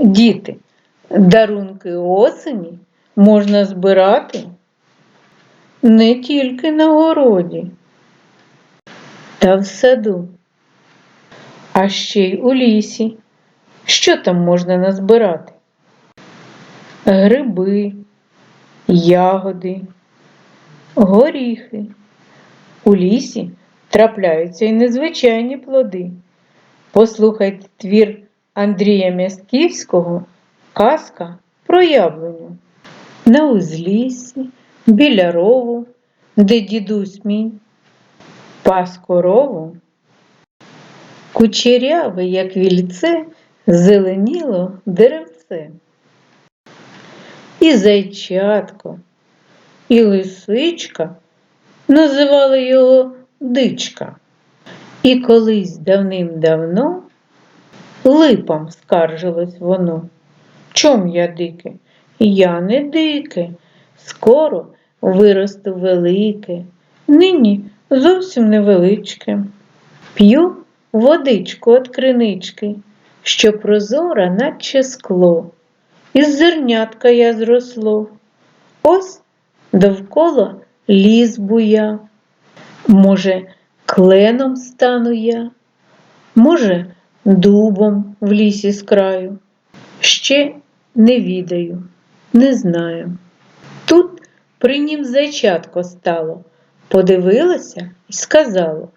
Діти, дарунки осені можна збирати не тільки на городі та в саду, а ще й у лісі. Що там можна назбирати? Гриби, ягоди, горіхи. У лісі трапляються і незвичайні плоди. Послухайте твір Андрія Мясківського Казка про. На узліссі, біля рову, де дідусь мій пас корову, кучеряве, як вільце, зеленіло деревце. І зайчатко, і лисичка називали його дичка. І колись давним-давно липам скаржилось воно. Чом я дике? Я не дике, скоро виросту велике, нині зовсім невеличке. П'ю водичку от кринички, що прозора, наче скло. Із зернятка я зросло. Ось довкола ліс буя. Може, кленом стану я, може, дубом в лісі з краю. Ще не відаю, не знаю. Тут при нім зайчатко стало, подивилося і сказало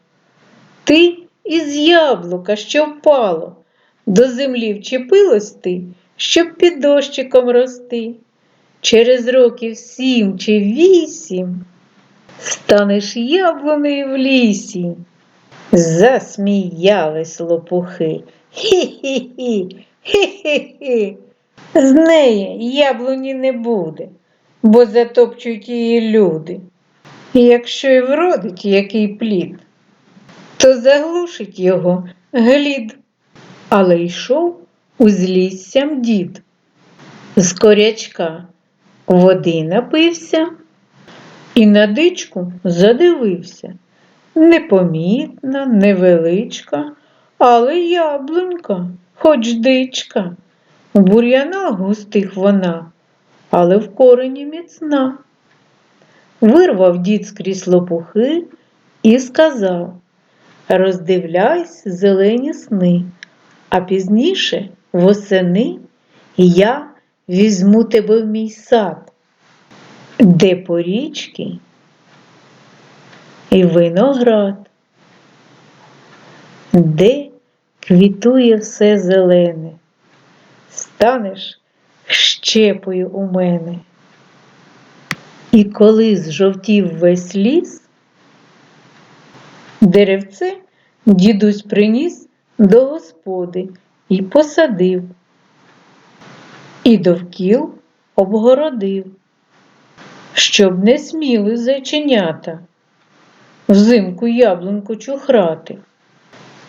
Ти із яблука, що впало, до землі вчепилось ти, щоб під дощиком рости. Через років сім чи вісім станеш яблунею в лісі. Засміялись лопухи. Хі-хі-хі, хі-хі-хі. З неї яблуні не буде, бо затопчуть її люди. Якщо й вродить який плід, то заглушить його глід. Але йшов узліссям дід. З корячка води напився і на дичку задивився. Непомітна, невеличка, але яблунька, хоч дичка. У бур'янах густих вона, але в корені міцна. Вирвав дід скрізь лопухи і сказав Роздивляйсь зелені сни, а пізніше восени я візьму тебе в мій сад, де порічки і виноград, де квітує все зелене, станеш щепою у мене. І коли зжовтів весь ліс, деревце дідусь приніс до господи і посадив, і довкіл обгородив, щоб не сміли зайченята взимку яблуньку чухрати.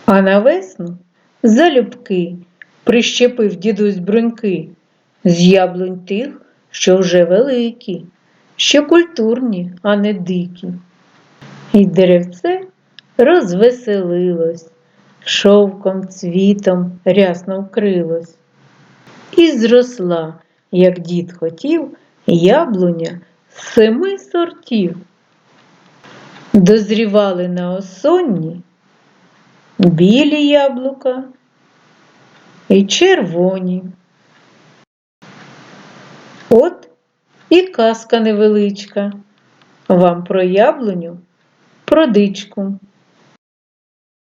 А на весну залюбки прищепив дідусь бруньки з яблунь тих, що вже великі, що культурні, а не дикі. І деревце розвеселилось, шовком цвітом рясно вкрилось. І зросла, як дід хотів, яблуня семи сортів. Дозрівали на осонні білі яблука і червоні. От і казка невеличка вам про яблуню, про дичку.